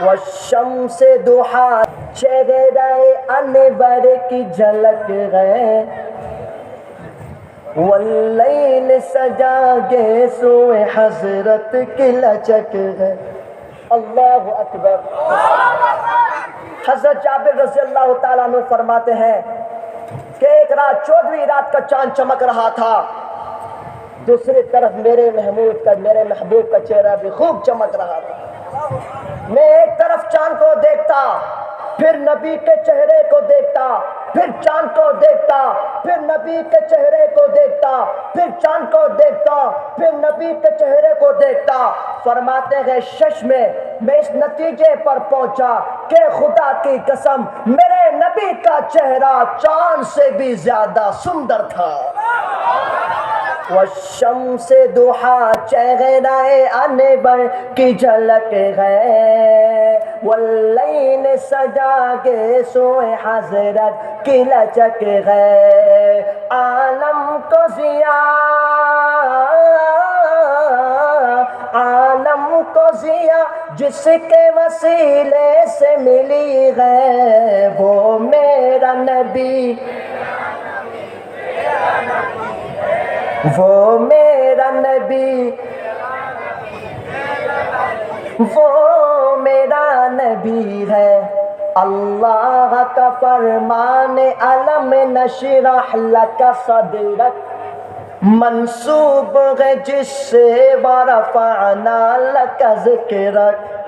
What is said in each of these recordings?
والشمس دحا چہرہ انور کی جھلک گئے واللیل سجا گے سوئے حضرت کی لچک گئے اللہ اکبر۔ حضرت جابر رضی اللہ تعالیٰ عنہ فرماتے ہیں کہ ایک رات چودویں رات کا چاند چمک رہا تھا۔ دوسری طرف میرے محمود کا، میرے محبوب کا چہرہ بھی خوب چمک رہا تھا۔ میں ایک طرف چاند کو دیکھتا، پھر نبی کے چہرے کو دیکھتا، پھر چاند کو دیکھتا، پھر نبی کے چہرے کو دیکھتا، پھر چاند کو دیکھتا، پھر نبی کے چہرے کو دیکھتا۔ فرماتے ہیں، شش میں میں اس نتیجے پر پہنچا کہ خدا کی قسم، میرے نبی کا چہرہ چاند سے بھی زیادہ سندر تھا۔ والشمس دحا چہرہ انبر کی جھلک ہے۔ واللین سجا کے سوئے حضرت کی لچک ہے۔ عالم کو ضیا عالم کو ضیا جس کے وسیلے سے ملی ہے۔ وہ میرا نبی وہ میرا نبی، وہ میرا نبی ہے۔ اللہ کا فرمان علم نشرح لک صدرک۔ منصوب ہے جس سے ورفعنا لک ذکرک۔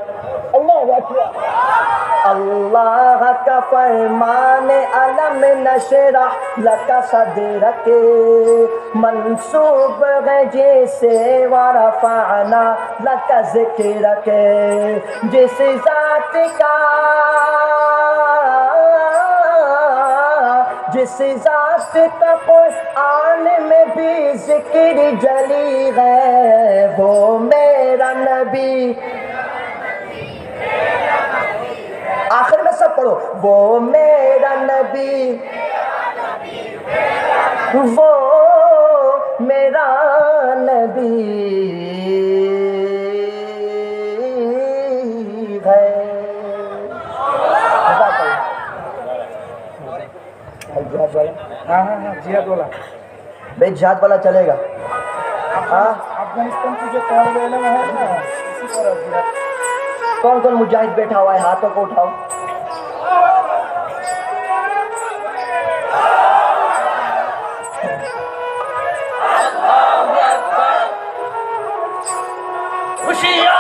اللہ کا فرمان علم نشرح لک صدرک منصوب ہے جسے ورفعنا لک ذکرک جس ذات کا جس ذات کا قرآن میں بھی ذکر جلی ہے وہ میرا نبی وہ میرا نبی، وہ میرا نبی ہے۔ ہاں ہاں ہاں جہاد والا بھائی، جہاد والا چلے گا۔ ہاں؟ افغانستان کی جو طالب علم ہے کون کون مجاہد بیٹھا ہوا ہے؟ ہاتھوں کو اٹھاؤ۔ 주시오.